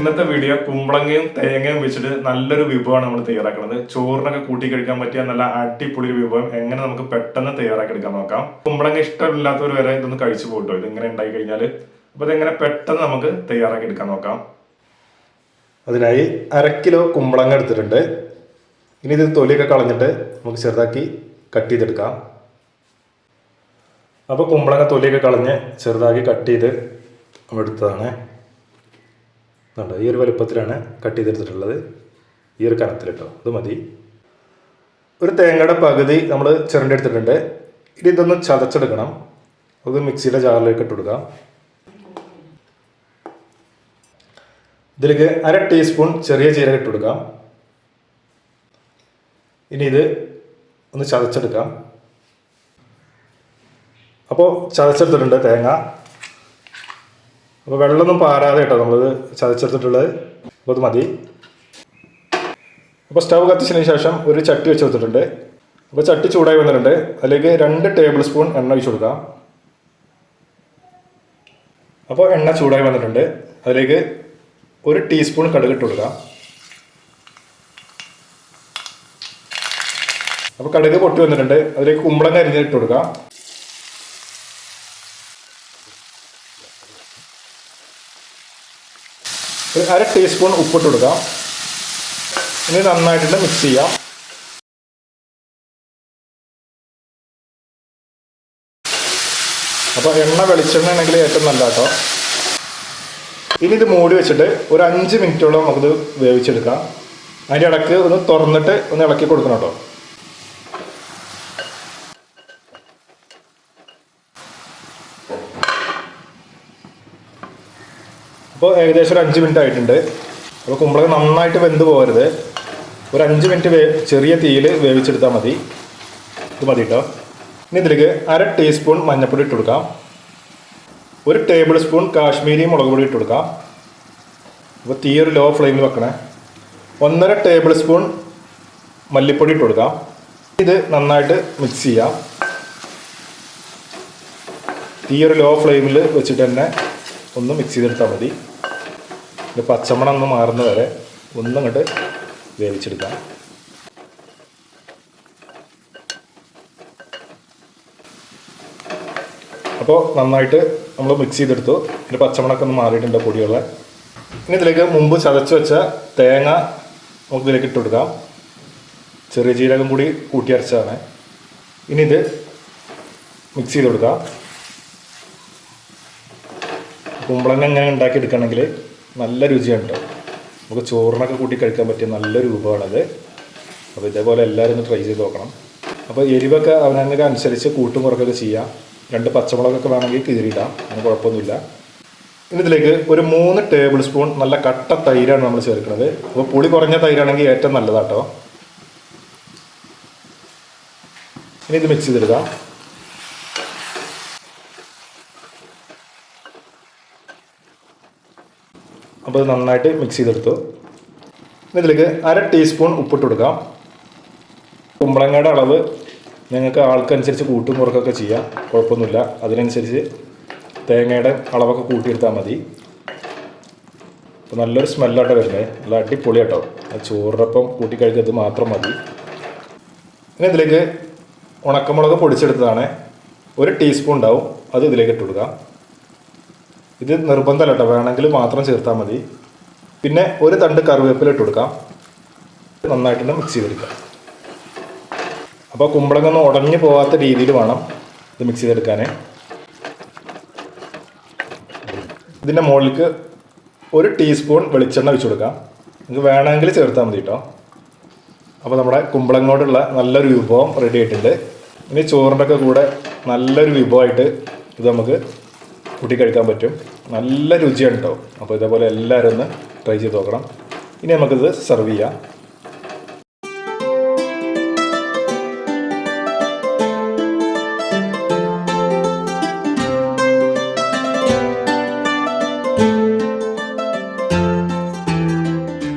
ഇന്നത്തെ വീഡിയോ കുമ്പളങ്ങയും തേങ്ങയും വെച്ചിട്ട് നല്ലൊരു വിഭവമാണ് നമ്മൾ തയ്യാറാക്കുന്നത് ചോറിനൊക്കെ കൂട്ടി കഴിക്കാൻ പറ്റിയ നല്ല അടിപൊളി ഒരു വിഭവം. എങ്ങനെ നമുക്ക് പെട്ടെന്ന് തയ്യാറാക്കി എടുക്കാൻ നോക്കാം. കുമ്പളങ്ങ ഇഷ്ടമില്ലാത്തവർ വരെ ഇതൊന്ന് കഴിച്ചു ഇത് ഇങ്ങനെ ഉണ്ടായി കഴിഞ്ഞാൽ അപ്പൊ ഇതെങ്ങനെ പെട്ടെന്ന് നമുക്ക് തയ്യാറാക്കി എടുക്കാൻ നോക്കാം. അതിനായി അര കിലോ കുമ്പളങ്ങ എടുത്തിട്ടുണ്ട്. ഇനി ഇത് തൊലിയൊക്കെ കളഞ്ഞിട്ട് നമുക്ക് ചെറുതാക്കി കട്ട് ചെയ്തെടുക്കാം. അപ്പോൾ കുമ്പളങ്ങ തൊലിയൊക്കെ കളഞ്ഞ് ചെറുതാക്കി കട്ട് ചെയ്ത് എടുത്തതാണ്. കണ്ടോ ഈ ഒരു വലുപ്പത്തിലാണ് കട്ട് ചെയ്തെടുത്തിട്ടുള്ളത്. ഈ ഒരു കനത്തിൽ കേട്ടോ അത് മതി. ഒരു തേങ്ങയുടെ പകുതി നമ്മൾ ചിരണ്ടി എടുത്തിട്ടുണ്ട് ഇനി ഇതൊന്ന് ചതച്ചെടുക്കണം. അത് മിക്സിയുടെ ജാറിലേക്ക് ഇട്ട് കൊടുക്കാം. ഇതിലേക്ക് അര ടീസ്പൂൺ ചെറിയ ജീരകം ഇട്ട് കൊടുക്കാം. ഇനി ഇത് ഒന്ന് ചതച്ചെടുക്കാം. അപ്പോൾ ചതച്ചെടുത്തിട്ടുണ്ട് തേങ്ങ. അപ്പോൾ വെള്ളമൊന്നും പാരാതെ കേട്ടോ നമ്മളിത് ചതച്ചെടുത്തിട്ടുള്ളത്. അപ്പോൾ അത് മതി. അപ്പോൾ സ്റ്റവ് കത്തിച്ചതിന് ശേഷം ഒരു ചട്ടി വെച്ച് കൊടുത്തിട്ടുണ്ട്. അപ്പോൾ ചട്ടി ചൂടായി വന്നിട്ടുണ്ട്. അതിലേക്ക് രണ്ട് ടേബിൾ സ്പൂൺ എണ്ണ ഒഴിച്ചു കൊടുക്കാം. അപ്പോൾ എണ്ണ ചൂടായി വന്നിട്ടുണ്ട്. അതിലേക്ക് ഒരു ടീസ്പൂൺ കടുക് ഇട്ട് കൊടുക്കാം. അപ്പോൾ കടുക് പൊട്ടി വന്നിട്ടുണ്ട്. അതിലേക്ക് കുമ്പളങ്ങ അരിഞ്ഞിട്ട് കൊടുക്കാം. ഒരു അര ടീസ്പൂൺ ഉപ്പിട്ട് കൊടുക്കാം. ഇനി നന്നായിട്ടുണ്ട് മിക്സ് ചെയ്യാം. അപ്പോൾ എണ്ണ വെളിച്ചെണ്ണ ആണെങ്കിൽ ഏറ്റവും നല്ല കേട്ടോ ഇനി ഇത് മൂടി വെച്ചിട്ട് ഒരു അഞ്ച് മിനിറ്റോളം നമുക്കിത് വേവിച്ചെടുക്കാം. അതിന്റെ ഇടയ്ക്ക് ഒന്ന് തുറന്നിട്ട് ഒന്ന് ഇളക്കി കൊടുക്കണം കേട്ടോ. അപ്പോൾ ഏകദേശം ഒരു അഞ്ച് മിനിറ്റ് ആയിട്ടുണ്ട്. അപ്പോൾ കുമ്പളക്ക് നന്നായിട്ട് വെന്ത് പോകരുത്. ഒരു അഞ്ച് മിനിറ്റ് വേ ചെറിയ തീയിൽ വേവിച്ചെടുത്താൽ മതി. ഇത് മതി കേട്ടോ ഇനി ഇതിലേക്ക് അര ടീസ്പൂൺ മഞ്ഞൾപ്പൊടി ഇട്ട് കൊടുക്കാം. ഒരു ടേബിൾ സ്പൂൺ കാശ്മീരി മുളക് പൊടി ഇട്ട് കൊടുക്കാം. അപ്പോൾ തീ ഒരു ലോ ഫ്ലെയിമിൽ വെക്കണേ. ഒന്നര ടേബിൾ സ്പൂൺ മല്ലിപ്പൊടി ഇട്ട് കൊടുക്കാം. ഇത് നന്നായിട്ട് മിക്സ് ചെയ്യാം. തീ ഒരു ലോ ഫ്ലെയിമിൽ വെച്ചിട്ട് തന്നെ ഒന്ന് മിക്സ് ചെയ്തെടുത്താൽ മതി. ഇത് പച്ചമണം ഒന്ന് മാറുന്ന വരെ ഒന്നങ്ങോട്ട് വേവിച്ചെടുക്കാം. അപ്പോൾ നന്നായിട്ട് നമ്മൾ മിക്സ് ചെയ്തെടുത്തു. ഇതിന്റെ പച്ചമണമൊക്കെ ഒന്ന് മാറിയിട്ടുണ്ട് പൊടിയുള്ള. ഇനി ഇതിലേക്ക് മുമ്പ് ചതച്ച് വെച്ച തേങ്ങ നമുക്ക് ഇതിലേക്ക് ഇട്ട് കൊടുക്കാം. ചെറിയ ജീരകം കൂടി കൂട്ടിയരച്ചതാണ് ഇനി ഇത് മിക്സ് ചെയ്ത് കൊടുക്കാം. കുമ്പളങ്ങ എങ്ങനെ ഉണ്ടാക്കി എടുക്കണമെങ്കിൽ നല്ല രുചിയാണ് കേട്ടോ നമുക്ക് ചോറിനൊക്കെ കൂട്ടി കഴിക്കാൻ പറ്റിയ നല്ലൊരു രൂപമാണത്. അപ്പോൾ ഇതേപോലെ എല്ലാവരും ഒന്ന് ട്രൈ ചെയ്ത് നോക്കണം. അപ്പോൾ എരിവൊക്കെ അവനങ്ങനെ അനുസരിച്ച് കൂട്ടും കുറക്കൊക്കെ ചെയ്യാം. രണ്ട് പച്ചമുളകൊക്കെ വേണമെങ്കിൽ കീറിയിടാം. അതിന് കുഴപ്പമൊന്നുമില്ല. ഇനി ഇതിലേക്ക് ഒരു മൂന്ന് ടേബിൾ സ്പൂൺ നല്ല കട്ട തൈരാണ് നമ്മൾ ചേർക്കുന്നത്. അപ്പോൾ പുളി കുറഞ്ഞ തൈരാണെങ്കിൽ ഏറ്റവും നല്ലതാട്ടോ. ഇനി ഇത് മിക്സ് ചെയ്തെടുക്കാം. അപ്പോൾ ഇത് നന്നായിട്ട് മിക്സ് ചെയ്തെടുത്തു. ഇതിലേക്ക് അര ടീസ്പൂൺ ഉപ്പിട്ട് കൊടുക്കാം. കുമ്പളങ്ങയുടെ അളവ് നിങ്ങൾക്ക് ആൾക്കനുസരിച്ച് കൂട്ടും കുറക്കൊക്കെ ചെയ്യാം. കുഴപ്പമൊന്നുമില്ല. അതിനനുസരിച്ച് തേങ്ങയുടെ അളവൊക്കെ കൂട്ടിയെടുത്താൽ മതി. അപ്പോൾ നല്ലൊരു സ്മെല്ലാട്ടോ വരുന്നത് നല്ല അടിപൊളി കേട്ടോ അത് ചോറിനൊപ്പം കൂട്ടിക്കഴിക്കുന്നത് മാത്രം മതി. ഇനി ഇതിലേക്ക് ഉണക്കമുളക് പൊടിച്ചെടുത്തതാണ്. ഒരു ടീസ്പൂൺ ഉണ്ടാവും. അത് ഇതിലേക്ക് ഇട്ട് കൊടുക്കാം. ഇത് നിർബന്ധമല്ല കേട്ടോ. വേണമെങ്കിൽ മാത്രം ചേർത്താൽ മതി. പിന്നെ ഒരു തണ്ട് കറിവേപ്പില ഇട്ട് കൊടുക്കാം. നന്നായിട്ടൊന്ന് മിക്സ് ചെയ്തെടുക്കാം അപ്പോൾ കുമ്പളങ്ങ ഒന്നും ഉടഞ്ഞു പോകാത്ത രീതിയിൽ വേണം ഇത് മിക്സ് ചെയ്തെടുക്കാൻ ഇതിന്റെ മുകളിലേക്ക് ഒരു ടീസ്പൂൺ വെളിച്ചെണ്ണ വെച്ച് കൊടുക്കാം. നിങ്ങൾക്ക് വേണമെങ്കിൽ ചേർത്താൽ മതി കേട്ടോ. അപ്പോൾ നമ്മുടെ കുമ്പളങ്ങോടുള്ള നല്ലൊരു വിഭവം റെഡി ആയിട്ടുണ്ട്. ഇനി ചോറിന്റെ ഒക്കെ കൂടെ നല്ലൊരു വിഭവമായിട്ട് ഇത് നമുക്ക് കൂട്ടി കഴിക്കാൻ പറ്റും. നല്ല രുചിയാണ് കേട്ടോ അപ്പോൾ ഇതേപോലെ എല്ലാവരും ഒന്ന് ട്രൈ ചെയ്ത് നോക്കണം. ഇനി നമുക്കിത് സെർവ് ചെയ്യാം.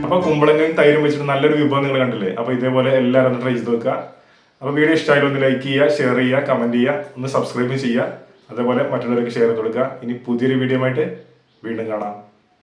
അപ്പോൾ കുമ്പളങ്ങയും തൈരും വെച്ചിട്ട് നല്ലൊരു വിഭവം നിങ്ങൾ കണ്ടില്ലേ? അപ്പോൾ ഇതേപോലെ എല്ലാവരും ഒന്ന് ട്രൈ ചെയ്ത് നോക്കുക. അപ്പോൾ വീഡിയോ ഇഷ്ടമായാലും ഒന്ന് ലൈക്ക് ചെയ്യുക ഷെയർ ചെയ്യുക കമന്റ് ചെയ്യുക ഒന്ന് സബ്സ്ക്രൈബ് ചെയ്യുക. അതേപോലെ മറ്റുള്ളവർക്ക് ഷെയർ ചെയ്ത് കൊടുക്കുക. ഇനി പുതിയൊരു വീഡിയോ ആയിട്ട് വീണ്ടും കാണാം.